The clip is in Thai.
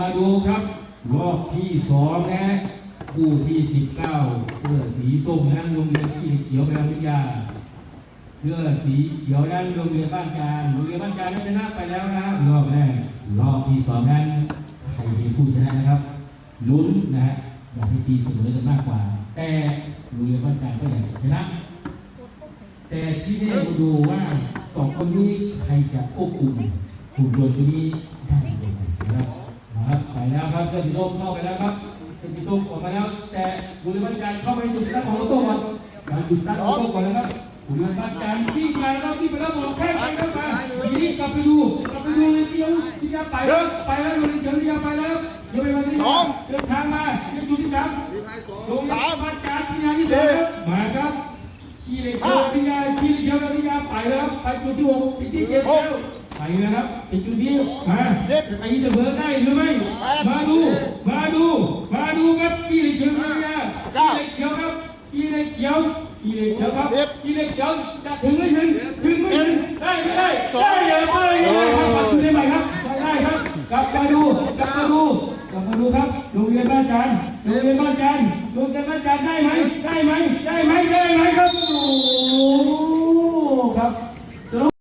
มาดูครับ รอบที่สองนะคู่ที่สิบเก้าเสื้อสีส้มนั้นโรงเรียนชีเขียวพลังวิทยา เสื้อสีเขียวนั้นโรงเรียนบ้านการโรงเรียนบ้านการนั้นชนะไปแล้วนะครับรอบแรกรอบที่สองนั้นใครเป็นผู้ชนะนะครับลุ้นนะฮะอยากให้ตีเสมอกันมากกว่า แต่โรงเรียนบ้านการก็อยากชนะ แต่ที่นี่มาดูว่าสองคนนี้ใครจะควบคุมหุ่นยนตัวนี้ได้ยังไงนะครับนะครับ ไปแล้วครับเส้นสีส้มเข้าไปแล้วครับเส้นสีส้มออกมาแล้ว แต่โรงเรียนบ้านการเข้าไปจุดสตาร์ทของรถตู้ก่อนการจุดสตาร์ทของรถตู้ก่อนนะครับโรงเรียนบ้านการวิ่งไปแล้ววิ่งไปแล้วบอกแค่ไปแล้วมาทีนี้กลับไปดูกลับไปดูเลยเที่ยวที่จะไปแล้วไปแล้วโรงเรียนเฉียวที่จะไปแล้วเดี๋ยวไปวันนี้เดินทางมาเดินจุดที่สามโรงเรียนบ้านการพิญญาที่สองครับมาครับขี่เหล็กเขียวพิญญาขี่เหล็กเขียวพิญญาไปแล้วครับไปจุดที่หกไปที่เจ็ดแล้วไปแล้วครับไปจุดนี้มาจะตีเสมอได้หรือไม่มาดู มาดู มาดู ครับขี่เหล็กเขียวพิญญาขี่เหล็กเขียวครับขี่เหล็กเขียวขี่เหล็กเขียวครับขี่เหล็กเขียวจะถึงไม่ถึงถึงไม่ถึงได้ไม่ได้ได้อย่าไปได้ครับมาดูได้ไหมครับได้ครับกลับมาดูกลับมาดูกลับมาดูครับโรงเรียนบ้านจันทร์โรงเรียนบ้านจันทร์โรงเรียนบ้านจันทร์ได้ไหมได้ไหมได้ไหม